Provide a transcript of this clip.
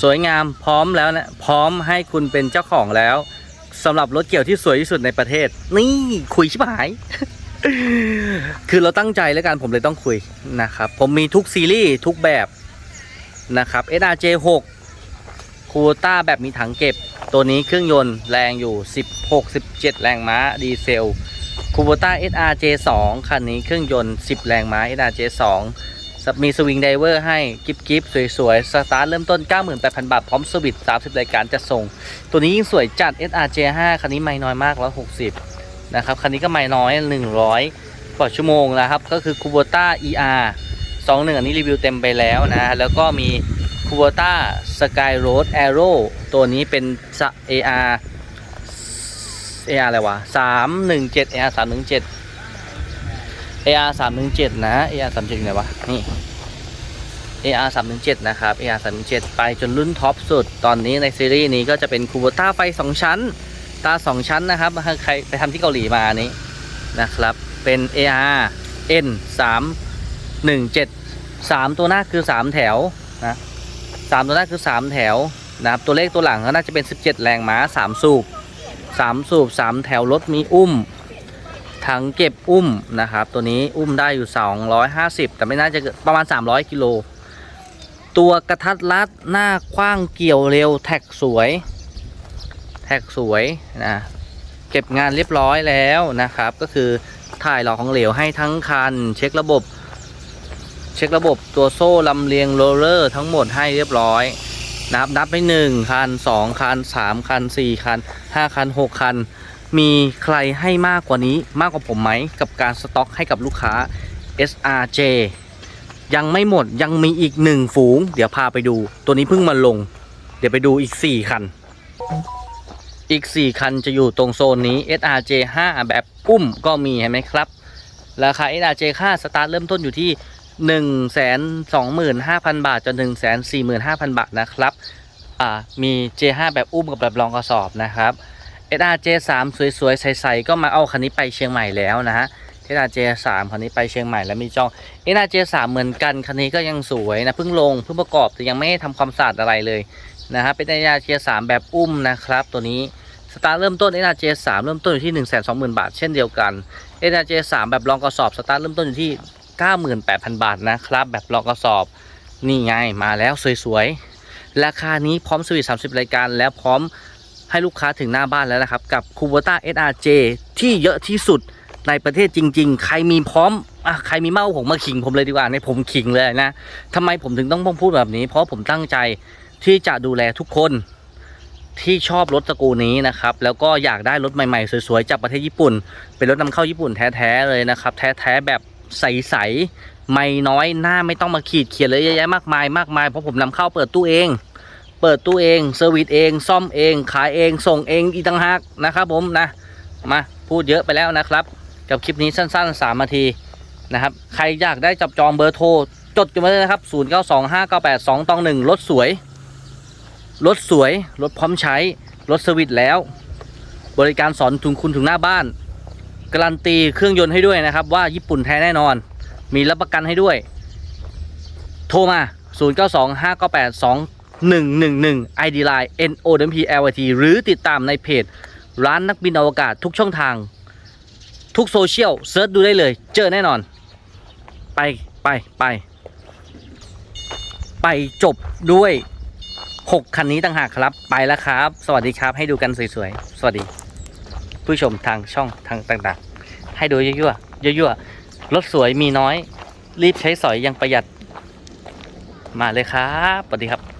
สวยงามพร้อมแล้วนะพร้อมให้คุณเป็นเจ้าของแล้วสำหรับรถเกี่ยวที่สวยที่สุดในประเทศ นี่คุยชิบหาย คือเราตั้งใจแล้วกันผมเลยต้องคุยนะครับ ผมมีทุกซีรีส์ทุกแบบนะครับ SRJ 6 คูต้าแบบมีถังเก็บ ตัวนี้เครื่องยนต์แรงอยู่ 16 17 แรงม้าดีเซลคูโบต้า SRJ 2 คันนี้เครื่องยนต์ 10 แรงม้า SRJ 2 มีสวิงไดเวอร์ให้กิฟกิฟสวยๆ สตาร์ทเริ่มต้น 98,000 บาท พร้อมสวิต30 รายการจะส่ง ตัวนี้ยิ่งสวยจัด SRJ 5 คันนี้ไม่น้อยมาก 160 นะครับ คันนี้ก็ไม่น้อย 100 กว่าชั่วโมงแล้วครับ ก็คือ Kubota ER 21 อันนี้รีวิวเต็มไปแล้วนะ แล้วก็มี Kubota Sky Road Arrow ตัวนี้เป็น AR AR อะไรวะ317 AR 317 AR 317นะ AR 317อยู่ไหนวะ นี่ AR 317นะครับ AR 317ไปจนรุ่นท็อปสุด ตอนนี้ในซีรีส์นี้ก็จะเป็น Kubota ไฟ 2 ชั้น ตา 2 ชั้นนะครับ ใครไปทำที่เกาหลีมาอันนี้นะครับ เป็น AR N 3 1 7 3 ตัวหน้าคือ 3 แถวนะ3ตัวหน้าคือ 3 แถวนะครับ ตัวเลขตัวหลังก็น่าจะเป็น 17 แรงม้า 3 สูบ3 สูบ 3 แถวรถมีอุ้ม ถังเก็บอุ้มนะครับ ตัวนี้อุ้มได้อยู่ 250 แต่ไม่น่าจะประมาณ 300กิโลตัวกระทัดรัดหน้ากว้างเกี่ยวเร็วแท็กสวย แท็กสวยนะเก็บงานเรียบร้อยแล้วนะครับ ก็คือถ่ายหลอกของเหลวให้ทั้งคัน เช็คระบบ เช็คระบบตัวโซ่ลำเลียงโรลเลอร์ทั้งหมดให้เรียบร้อยนับนับไปหนึ่งคันสองคันสามคันสี่คันห้าคันหกคัน มีใครให้มากกว่านี้มากกว่าผมไหมกับการสต็อกให้กับลูกค้า SRJ ยังไม่หมดยังมีอีกหนึ่งฝูง เดี๋ยวพาไปดู ตัวนี้เพิ่งมาลง เดี๋ยวไปดูอีก 4 คัน อีก 4 คันจะอยู่ตรงโซนนี้ SRJ 5 แบบอุ้มก็มีเห็นไหมครับ ราคา SRJ ค่าสตาร์ทเริ่มต้นอยู่ที่ 125,000 บาท จนถึง145,000 บาทนะครับ อ่ามี J5 แบบอุ้มกับแบบรองกระสอบนะครับ SRJ 3 สวยๆ ใสๆ ก็มาเอาคันนี้ไปเชียงใหม่แล้วนะฮะ SRJ 3 คันนี้ไปเชียงใหม่แล้วมีจอง SRJ 3 เหมือนกันคันนี้ก็ยังสวยนะเพิ่งลงเพิ่งประกอบแต่ยังไม่ได้ทำความสะอาดอะไรเลยนะครับเป็น SRJ 3 แบบอุ้มนะครับตัวนี้สตาร์เริ่มต้น SRJ 3 เริ่มต้นอยู่ที่ 120,000 บาท เช่นเดียวกัน SRJ 3 แบบรองกระสอบสตาร์เริ่มต้นอยู่ที่ 98,000 บาทนะครับแบบรองกระสอบนี่ไงมาแล้วสวยๆราคานี้พร้อมสวิต30 รายการแล้วพร้อม ให้ลูกค้าถึงหน้าบ้านแล้วนะครับ กับ Kubota SRJ ที่เยอะที่สุดในประเทศจริง ๆ ใครมีพร้อมอะใครมีเมาผมมาขิงผมเลยดีกว่าในผมขิงเลยนะทำไมผมถึงต้องพูดแบบนี้ เพราะผมตั้งใจที่จะดูแลทุกคนที่ชอบรถตระกูลนี้นะครับ แล้วก็อยากได้รถใหม่ๆ สวยๆ จากประเทศญี่ปุ่น เป็นรถนำเข้าญี่ปุ่นแท้ๆเลยนะครับ แท้ๆแบบใสๆไม่น้อยหน้าไม่ต้องมาขีดเขียนเลยเยอะแยะมากมายมากมายเพราะผมนำเข้าเปิดตู้เอง เปิดตู้เองเซอร์วิสเอง ซ่อมเอง ขายเอง ส่งเองอีต่างหากนะครับผมนะ มาพูดเยอะไปแล้วนะครับ กับคลิปนี้สั้นๆ3นาทีนะครับ ใครอยากได้จับจองเบอร์โทร จดกันมาเลยนะครับ 0 9 2 5 9 8 2ตอง1รถสวย รถสวย รถพร้อมใช้ รถเซวิสแล้ว บริการสอนถึงคุณถึงหน้าบ้าน การันตีเครื่องยนต์ให้ด้วยนะครับ ว่าญี่ปุ่นแท้แน่นอน มีรับประกันให้ด้วย โทรมา 0 1 1 1 ID Line N O M P L T หรือติดตามในเพจ ร้านนักบินอวกาศทุกช่องทาง ทุกโซเชียลเซิร์ชดูได้เลย เจอแน่นอน ไปไปไป ไปจบด้วย 6 คันนี้ต่างหากครับ ไปแล้วครับ สวัสดีครับ ให้ดูกันสวยๆ สวัสดี ผู้ชมทางช่องทางต่างๆ ให้ดูยั่วๆยั่วๆรถสวยมีน้อย รีบใช้สอยอยังประหยัดมาเลยครับ สวัสดีครับ